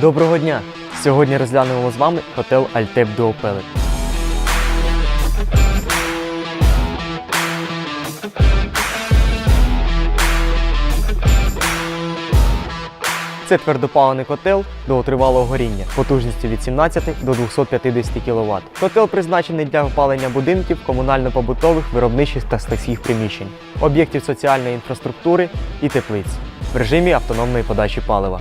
Доброго дня! Сьогодні розглянемо з вами готел Альтеп Pellet. Це твердопалений котел довготривалого горіння потужністю від 17 до 250 кВт. Котел призначений для опалення будинків, комунально-побутових, виробничих та складських приміщень, об'єктів соціальної інфраструктури і теплиць в режимі автономної подачі палива.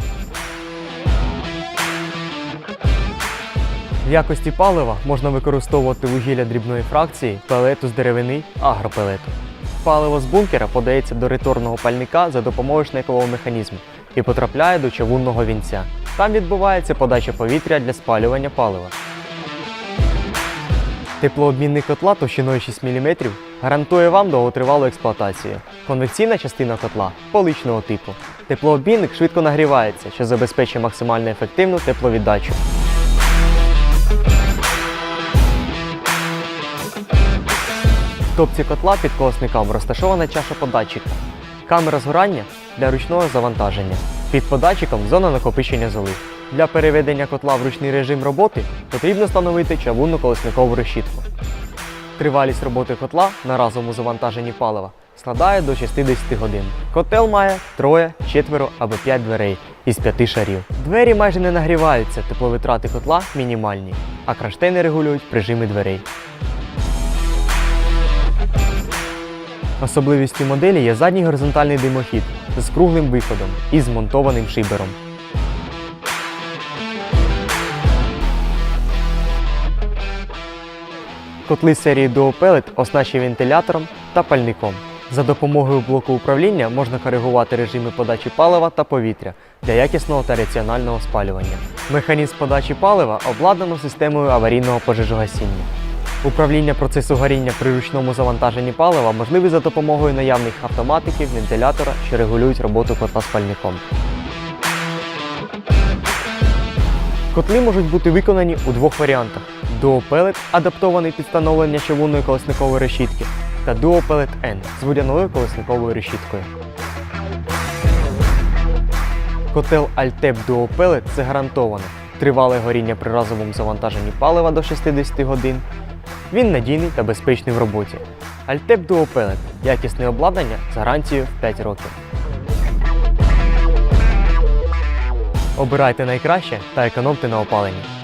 В якості палива можна використовувати вугілля дрібної фракції, пелету з деревини, агропелету. Паливо з бункера подається до реторного пальника за допомогою шнекового механізму і потрапляє до човунного вінця. Там відбувається подача повітря для спалювання палива. Теплообмінний котла товщиною 6 мм гарантує вам довготривалу експлуатацію. Конвекційна частина котла поличного типу. Теплообмінник швидко нагрівається, що забезпечує максимально ефективну тепловіддачу. Топці котла під колосником розташована чаша податчика. Камера згорання для ручного завантаження. Під податчиком зона накопичення золи. Для переведення котла в ручний режим роботи потрібно встановити чавунну колесникову решітку. Тривалість роботи котла на разовому завантаженні палива складає до 60 годин. Котел має троє, четверо або 5 дверей із 5 шарів. Двері майже не нагріваються, тепловитрати котла мінімальні, а кронштейни регулюють прижими дверей. Особливістю моделі є задній горизонтальний димохід з круглим виходом і змонтованим шибером. Котли серії Duo оснащені вентилятором та пальником. За допомогою блоку управління можна коригувати режими подачі палива та повітря для якісного та раціонального спалювання. Механізм подачі палива обладнано системою аварійного пожежогасіння. Управління процесу горіння при ручному завантаженні палива можливе за допомогою наявних автоматиків, вентилятора, що регулюють роботу котла з пальником. Котли можуть бути виконані у двох варіантах: Pellet, адаптований під встановлення човунної колесникової решітки, та Pellet N з водяною колесниковою решіткою. Котел Altep Duo це гарантоване тривале горіння при разовому завантаженні палива до 60 годин. Він надійний та безпечний в роботі. Altep Duo Pellet – якісне обладнання з гарантією в 5 років. Обирайте найкраще та економте на опаленні.